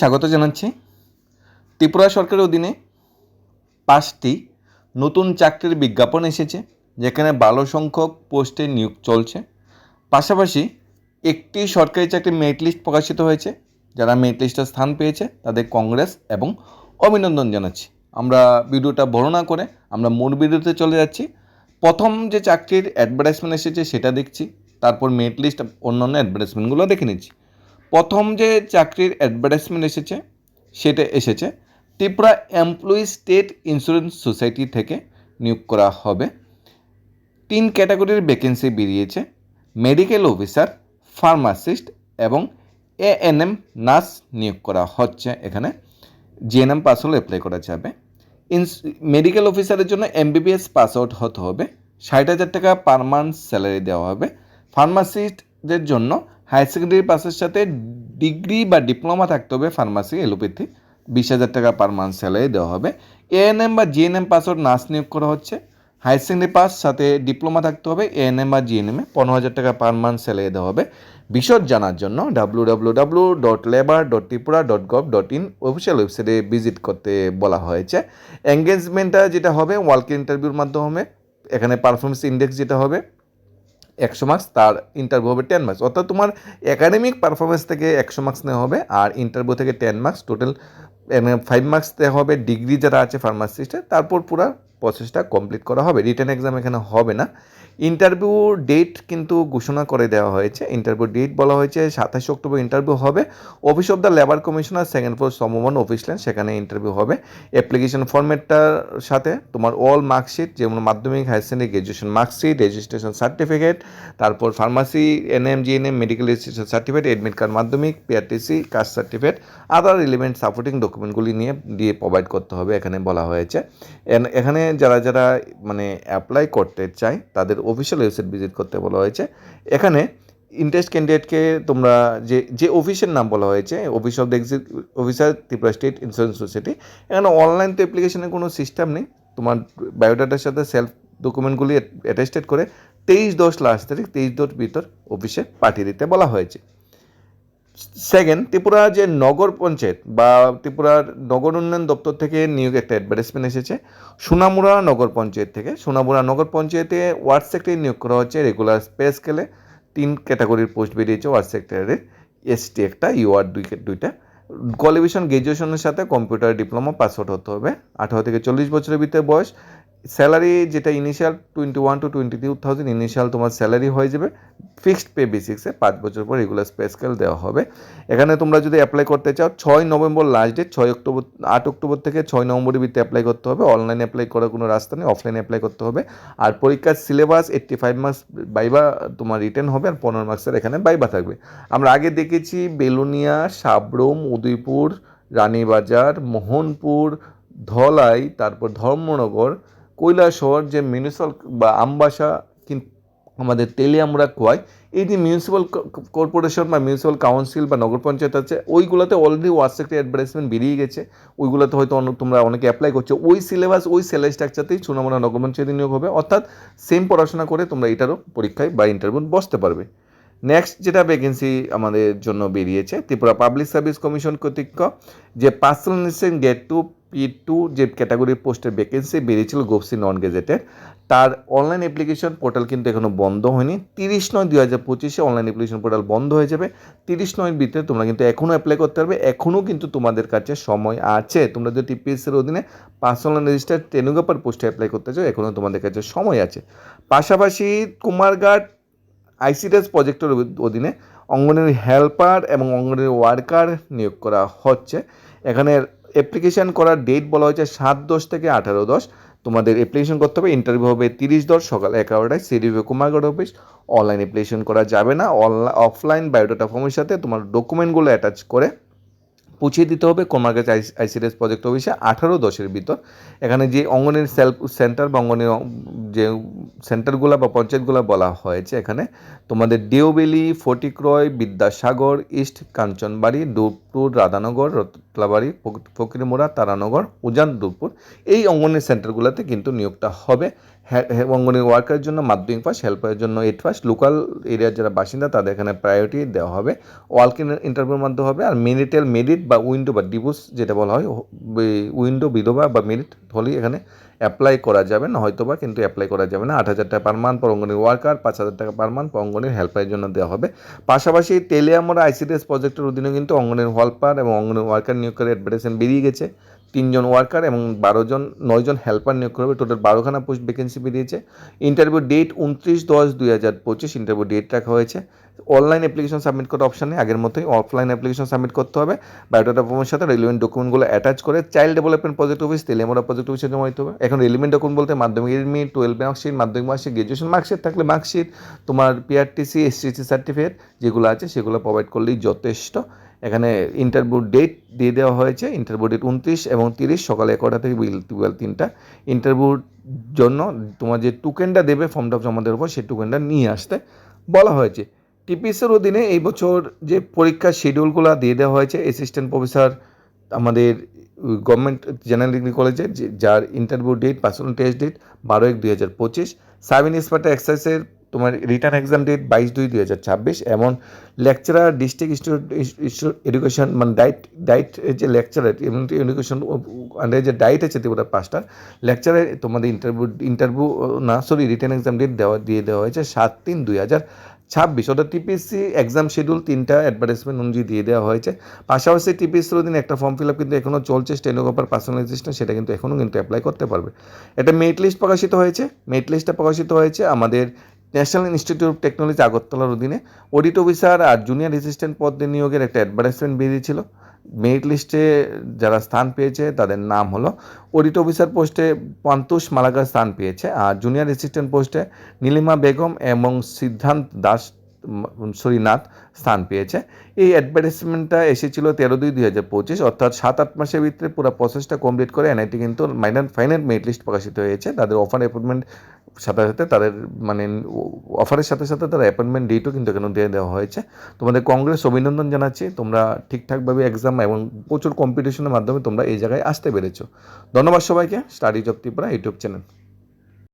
স্বাগত জানাচ্ছি। ত্রিপুরা সরকারের অধীনে পাঁচটি নতুন চাকরির বিজ্ঞাপন এসেছে, যেখানে ভালো সংখ্যক পোস্টে নিয়োগ চলছে। পাশাপাশি একটি সরকারি চাকরির মেরিট লিস্ট প্রকাশিত হয়েছে, যারা মেরিট লিস্টে স্থান পেয়েছে, তাদের কংগ্রেস এবং অভিনন্দন জানাচ্ছি। আমরা ভিডিওটা বর্ণনা করে আমরা মূল ভিডিওতে চলে যাচ্ছি। প্রথম যে চাকরির অ্যাডভার্টাইজমেন্ট এসেছে সেটা দেখছি, তারপর মেরিট লিস্ট অন্যান্য অ্যাডভার্টাইজমেন্টগুলো দেখে নিচ্ছি। প্রথম যে চাকরির অ্যাডভার্টাইজমেন্ট এসেছে, সেটা এসেছে। Tripura employee state insurance society থেকে নিয়োগ করা হবে। তিন ক্যাটাগরির ভ্যাকেন্সি বেরিয়েছে মেডিকেল অফিসার ফার্মাসিস্ট এবং এএনএম নার্স নিয়োগ করা হচ্ছে এখানে। জিএনএম পাস হলে অ্যাপ্লাই করা যাবে। ইন্স মেডিকেল অফিসারের জন্য এমবিবিএস পাস আউট হতে হবে। ষাট হাজার টাকা পার মান্থ স্যালারি দেওয়া হবে। ফার্মাসিস্টদের জন্য হায়ার সেকেন্ডারি পাসের সাথে ডিগ্রি বা ডিপ্লোমা থাকতে হবে ফার্মাসি, এলোপ্যাথি। বিশ হাজার টাকা পার মান্থ স্যালারি দেওয়া হবে। এএনএম বা জিএনএম পাস আউট নার্স নিয়োগ করা হচ্ছে। হায়ার সেকেন্ডারি পাস সাথে ডিপ্লোমা থাকতে হবে। এএনএম বা জিএনএমে পনেরো হাজার টাকা পার মান্থ স্যালারি দেওয়া হবে। বিশদ জানার জন্য W W W dot labour dot Tripura dot gov dot in official ওয়েবসাইটে ভিজিট করতে বলা হয়েছে। এঙ্গেজমেন্টটা যেটা হবে ওয়ার্ক ইন্টারভিউর মাধ্যমে। এখানে পারফরমেন্স ইন্ডেক্স যেটা হবে। একশো মার্কস তার ইন্টারভিউ হবে টেন মার্কস অর্থাৎ তোমার একাডেমিক পারফরমেন্স থেকে একশো মার্কস নেওয়া হবে, আর ইন্টারভিউ থেকে ten marks total five marks দেওয়া হবে। ডিগ্রি যারা আছে ফার্মাসিস্টের তারপর পুরো প্রসেসটা কমপ্লিট করা হবে। রিটার্ন এক্সাম এখানে হবে না। ইন্টারভিউ ডেট কিন্তু ঘোষণা করে দেওয়া হয়েছে। ইন্টারভিউ ডেট বলা হয়েছে, সাতাশে অক্টোবর ইন্টারভিউ হবে। Office of the labour commissioner second floor সমমন office land সেখানে ইন্টারভিউ হবে। অ্যাপ্লিকেশন ফর্মেটটার সাথে তোমার অল মার্কশিট যেমন মাধ্যমিক higher secondary graduation marksheet registration certificate তারপর pharmacy NM GNM medical registration certificate admit card মাধ্যমিক PRTC caste certificate other relevant supporting ডকুমেন্টগুলি নিয়ে, দিয়ে প্রোভাইড করতে হবে, এখানে বলা হয়েছে। এখানে যারা যারা মানে অ্যাপ্লাই করতে চায়, তাদের অফিসিয়াল ওয়েবসাইট ভিজিট করতে বলা হয়েছে। এখানে ইন্টারেস্ট ক্যান্ডিডেটকে তোমরা যে যে অফিসের নাম বলা হয়েছে office of the officer Tripura state insurance society এখানে অনলাইন তো অ্যাপ্লিকেশনের কোনো সিস্টেম নেই। তোমার বায়োডাটার সাথে সেলফ ডকুমেন্টগুলি অ্যাটেস্টেড করে তেইশ দশ লাস্ট তারিখ, তেইশ দশ ভিতর অফিসে পাঠিয়ে দিতে বলা হয়েছে। সেকেন্ড ত্রিপুরা যে নগর পঞ্চায়েত বা ত্রিপুরার নগর উন্নয়ন দপ্তর থেকে নিয়োগ একটা অ্যাডভার্টাইজমেন্ট এসেছে, সোনামুড়া নগর পঞ্চায়েত থেকে। সোনামুড়া নগর পঞ্চায়েতে ওয়ার্ড সেক্টরে নিয়োগ করা হচ্ছে রেগুলার স্পে স্কেলে তিন ক্যাটাগরির পোস্ট বেরিয়েছে ওয়ার্ড সেক্টরের এসটি একটা ইউআর দুই দুইটা। কোয়ালিফিকেশন গ্র্যাজুয়েশনের সাথে কম্পিউটার ডিপ্লোমা পাস আউট হতে হবে। আঠারো থেকে চল্লিশ বছরের ভিতরে বয়স। স্যালারি যেটা initial twenty one two twenty two thousand initial তোমার স্যালারি হয়ে যাবে ফিক্সড পে বেসিক্সে পাঁচ বছর পর রেগুলার স্পে স্কেল দেওয়া হবে। এখানে তোমরা যদি অ্যাপ্লাই করতে চাও, ছয় নভেম্বর লাস্ট ডেট ছয় অক্টোবর, আট অক্টোবর থেকে ছয় নভেম্বরের ভিতরে অ্যাপ্লাই করতে হবে। অনলাইনে অ্যাপ্লাই করার কোনো রাস্তা নেই অফলাইনে অ্যাপ্লাই করতে হবে। আর পরীক্ষার syllabus eighty five marks viva তোমার রিটার্ন হবে আর পনেরো মার্কসের এখানে বাইবা থাকবে। আমরা আগে দেখেছি বেলুনিয়া, সাবরুম, উদয়পুর, রানীবাজার, মোহনপুর, ধলাই, তারপর ধর্মনগর কৈলাসহর যে মিউনিসিপাল বা আমবাসা আমাদের আমরা কোয়াই এই যে মিউনিসিপ্যাল কর্পোরেশন বা মিউনিসিপ্যাল কাউন্সিল বা নগর পঞ্চায়েত আছে, ওইগুলোতে অলরেডি ওয়াটসঅ্যাপে অ্যাডভার্টাইজমেন্ট বেরিয়ে গেছে। ওইগুলোতে হয়তো তোমরা অনেকে অ্যাপ্লাই করছ। ওই সিলেবাস ওই স্যালারি স্ট্রাকচারতেই সোনামুড়া নগর পঞ্চায়েত নিয়োগ হবে। অর্থাৎ সেম পড়াশোনা করে তোমরা এটারও পরীক্ষায় বা ইন্টারভিউ বসতে পারবে। নেক্সট যেটা ভ্যাকেন্সি আমাদের জন্য বেরিয়েছে, ত্রিপুরা পাবলিক সার্ভিস কমিশন কর্তৃক যে personal gate two P two যে ক্যাটাগরির পোস্টের ভ্যাকেন্সি বেরিয়েছিল গোপসি নন গেজেটেড তার অনলাইন অ্যাপ্লিকেশন পোর্টাল কিন্তু এখনও বন্ধ হয়নি। তিরিশ নয় দুই হাজার পঁচিশে অনলাইন অ্যাপ্লিকেশন পোর্টাল বন্ধ হয়ে যাবে। তিরিশ নয়ের ভিতরে তোমরা কিন্তু এখনও অ্যাপ্লাই করতে পারবে। এখনও কিন্তু তোমাদের কাছে সময় আছে। তোমরা যদি টিপিএসের অধীনে অনলাইন রেজিস্টার টেনুগাপার পোস্টে অ্যাপ্লাই করতে চাও এখনও তোমাদের কাছে সময় আছে। পাশাপাশি কুমারঘাট আইসিডিএস প্রজেক্টের অধীনে অঙ্গনওয়াড়ি হেল্পার এবং অঙ্গনওয়াড়ি ওয়ার্কার নিয়োগ করা হচ্ছে। এখানে অ্যাপ্লিকেশন করার ডেট বলা হয়েছে সাত দশ থেকে আঠারো দশ। তোমাদের অ্যাপ্লিকেশন করতে হবে ইন্টারভিউ হবে তিরিশ দশ, সকাল এগারোটায়। CDV Kumarghat office online application করা যাবে না। অনলাইন অফলাইন বায়োডাটা ফর্মের সাথে তোমার ডকুমেন্টগুলো অ্যাটাচ করে পৌঁছে দিতে হবে কোমারগাছ আইসিডিএস প্রজেক্ট অফিসে আঠারো দশের ভিতর। এখানে যে অঙ্গনের সেলফ সেন্টার বা অঙ্গনের, যে সেন্টারগুলো বা পঞ্চায়েতগুলো বলা হয়েছে এখানে, তোমাদের দেওবেলি ফটিক্রয় বিদ্যাসাগর ইস্ট কাঞ্চনবাড়ি দুপটুর রাধানগর রত- কোটলাবাড়ি ফক- ফকিরমোড়া তারানগর উজানদুরপুর এই অঙ্গনের সেন্টারগুলোতে কিন্তু নিয়োগটা হবে। হ্যাঁ হ্যাঁ, অঙ্গনের ওয়ার্কারের জন্য মাধ্যমিক পাস হেল্পারের জন্য এইট পাস। লোকাল এরিয়ার যারা বাসিন্দা তাদের এখানে প্রায়োরিটি দেওয়া হবে। ওয়ার্ক ইন ইন্টারভিউর মাধ্যমে হবে। আর মেরিটেল মেরিট বা উইন্ডো বা ডিভোর্স যেটা বলা হয় উইন্ডো বিধবা বা মেরিট হলেই এখানে অ্যাপ্লাই করা যাবে না হয়তো বা কিন্তু অ্যাপ্লাই করা যাবে না। আট হাজার টাকা পার মান্থ পর অঙ্গনের ওয়ার্কার পাঁচ হাজার টাকা পার মান্থ অঙ্গনের হেল্পারের জন্য দেওয়া হবে। পাশাপাশি টেলিয়ামরা আইসিডিএস প্রজেক্টের অধীনে কিন্তু অঙ্গনের হেল্পার এবং ওয়ার্কার নিয়োগ করে অ্যাডভার্টাইজমেন্ট বেরিয়ে গেছে। তিনজন ওয়ার্কার এবং বারো জন নয়জন হেল্পার নিয়োগ করবে টোটাল বারোখানা পোস্ট ভ্যাকেন্সি বেরিয়েছে। ইন্টারভিউ ডেট উনত্রিশ দশ দুই হাজার পঁচিশ। ইন্টারভিউ ডেট রাখা হয়েছে। অনলাইন অ্যাপ্লিকেশন সাবমিট করার অপশন নেই। আগের মতোই অফলাইন অ্যাপ্লিকেশন সাবমিট করতে হবে। বায়োডাটা ফর্মের সাথে রেলিভেন্ট ডকুমেন্টগুলো অ্যাটাচ করে child development project office Telemora project অফিসে জমা দিতে হবে। এখন রেলিভেন্ট ডকুমেন্ট বলতে মাধ্যমিক এডমিট টুয়েলভ মার্কশিট মাধ্যমিক মার্কশিট গ্রাজুয়েশন মার্কশিট থাকলে মার্কশিট তোমার পিআরটিসি এসটিসি সার্টিফিকেট যেগুলো আছে সেগুলো প্রোভাইড করলেই যথেষ্ট। এখানে ইন্টারভিউ ডেট দিয়ে দেওয়া হয়েছে ইন্টারভিউ ডেট উনত্রিশ এবং তিরিশ, সকালে এগারোটা থেকে বিল বিকাল তিনটা। ইন্টারভিউর জন্য তোমার যে টুকেনটা দেবে ফর্মটা জমা দেওয়ার পর সেই টুকেনটা নিয়ে আসতে বলা হয়েছে। টিপিএসের অধীনে এই বছর যে পরীক্ষার শিডিউলগুলো দিয়ে দেওয়া হয়েছে অ্যাসিস্ট্যান্ট প্রফেসর আমাদের গভর্নমেন্ট জেনারেল ডিগ্রি কলেজে যার interview date personal test date বারো এক দুই হাজার পঁচিশ। সাব ইন্সপেক্টর এক্সাইজের তোমার রিটার্ন এক্সাম ডেট বাইশ দুই দুই হাজার ছাব্বিশ, এমন লেকচারার ডিস্ট্রিক্ট এডুকেশন মানে ডাইট ডাইট যে লেকচারার এডুকেশন আন্ডারে যে ডাইট আছে ত্রিপুরা পাঁচটা লেকচারে তোমাদের ইন্টারভিউ ইন্টারভিউ না সরি রিটার্ন এক্সাম ডেট দেওয়া, দিয়ে দেওয়া হয়েছে সাত তিন দুই হাজার ছাব্বিশ, ওটা টিপিএসসি এক্সাম শিডিউল তিনটা অ্যাডভার্টাইজমেন্ট অনুযায়ী দিয়ে দেওয়া হয়েছে। পাশাপাশি টিপিএসসির অধীনে একটা ফর্ম ফিল আপ কিন্তু এখনও চলছে স্টেনোগ্রাফার পার্সোনালাইজেশন সেটা কিন্তু এখনও কিন্তু অ্যাপ্লাই করতে পারবে। একটা মেরিট লিস্ট প্রকাশিত হয়েছে মেরিট লিস্টটা প্রকাশিত হয়েছে আমাদের ন্যাশনাল ইনস্টিটিউট অফ টেকনোলজি আগরতলার অধীনে অডিট অফিসার আর জুনিয়র অ্যাসিস্ট্যান্ট পদে নিয়োগের একটা অ্যাডভার্টাইজমেন্ট বেরিয়েছিল মেরিট লিস্টে যারা স্থান পেয়েছে, তাদের নাম হলো অডিট অফিসার পোস্টে পান্তুষ মালাকার স্থান পেয়েছে। আর জুনিয়র অ্যাসিস্ট্যান্ট পোস্টে নীলিমা বেগম এবং সিদ্ধান্ত দাস সরিনাথ স্থান পেয়েছে। এই অ্যাডভার্টাইজমেন্টটা এসেছিল তেরো দুই দুই হাজার পঁচিশ, অর্থাৎ সাত আট মাসের ভিতরে পুরো প্রসেসটা কমপ্লিট করে এনআইটি কিন্তু মাইনার ফাইনাল মেরিট লিস্ট প্রকাশিত হয়েছে। তাদের অফার অ্যাপয়েন্টমেন্ট সাথে সাথে তাদের মানে অফারের সাথে সাথে তাদের অ্যাপয়েন্টমেন্ট ডেটও কিন্তু এখানে দিয়ে দেওয়া হয়েছে। তোমাদের কংগ্রেস অভিনন্দন জানাচ্ছি। তোমরা ঠিকঠাকভাবে এক্সাম এবং প্রচুর কম্পিটিশনের মাধ্যমে তোমরা এই জায়গায় আসতে পেরেছ। ধন্যবাদ সবাইকে। Studies of Tripura YouTube channel